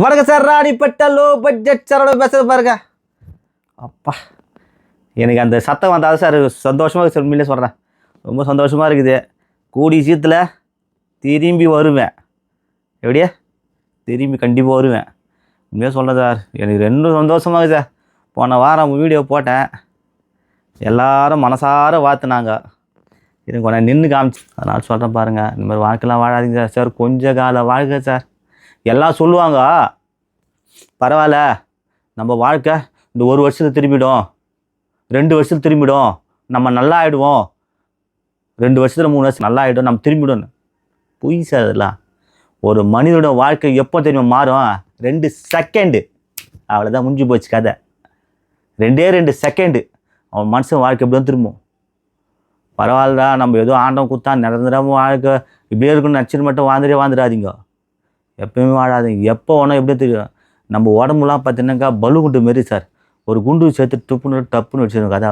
வணக்கம் sir ராணிப்பட்ட low budget சாரோட பேசுறது பாருங்க. அப்பா எனக்கு அந்த சத்தம் வந்தால் சார். சந்தோஷமாக இருக்கு உண்மையிலே சொல்கிறேன் ரொம்ப சந்தோஷமாக இருக்குது. கூடி சீத்தில் திரும்பி வருவேன். எப்படியா? திரும்பி கண்டிப்பாக வருவேன். உண்மையாக சொல்கிறேன் சார் எனக்கு ரெண்டும் சந்தோஷமாக இருக்குது சார். போன வாரம் வீடியோ போட்டேன். எல்லாரும் மனசார வாத்துனாங்க எனக்கு உடனே நின்று காமிச்சு. அதனால் சொல்கிறேன் பாருங்கள் இந்த மாதிரி வாழ்க்கைலாம் வாழாதீங்க சார். சார் கொஞ்ச கால வாழ்க்கை சார். எல்லாம் சொல்லுவாங்க. பரவாயில்ல. நம்ம வாழ்க்கை இந்த ஒரு வருஷத்துல திரும்பிடும். ரெண்டு வருஷத்துல திரும்பிடும். நம்ம நல்லா ஆகிடுவோம் ரெண்டு வருஷத்தில் மூணு வருஷம் நல்லா ஆகிடும் நம்ம திரும்பிடும் பொய் சார் அதெல்லாம். ஒரு மனிதனோட வாழ்க்கை எப்போ தெரியுமா மாறும்? ரெண்டு செகண்டு அவ்வளோதான் முடிஞ்சு போச்சு கதை. ரெண்டே ரெண்டு செகண்டு அவன் மனுஷன் வாழ்க்கை எப்படி தான் திரும்பும். பரவாயில்லடா நம்ம ஏதோ ஆண்டவன் கொடுத்தா நிரந்தரமாக வாழ்க்கை. இப்படியே இருக்குன்னு நச்சுன்னு மட்டும் வாழ்ந்துட்டே வாழ்ந்துடாதீங்க. எப்பயுமே வாழாதீங்க. எப்போ வேணால் எப்படி தெரியும் நம்ம உடம்புலாம் பார்த்தீங்கன்னாக்கா பலு குண்டு மாரி சார். ஒரு குண்டு சேர்த்து துப்புன்னு டப்புன்னு வச்சுருங்க கதை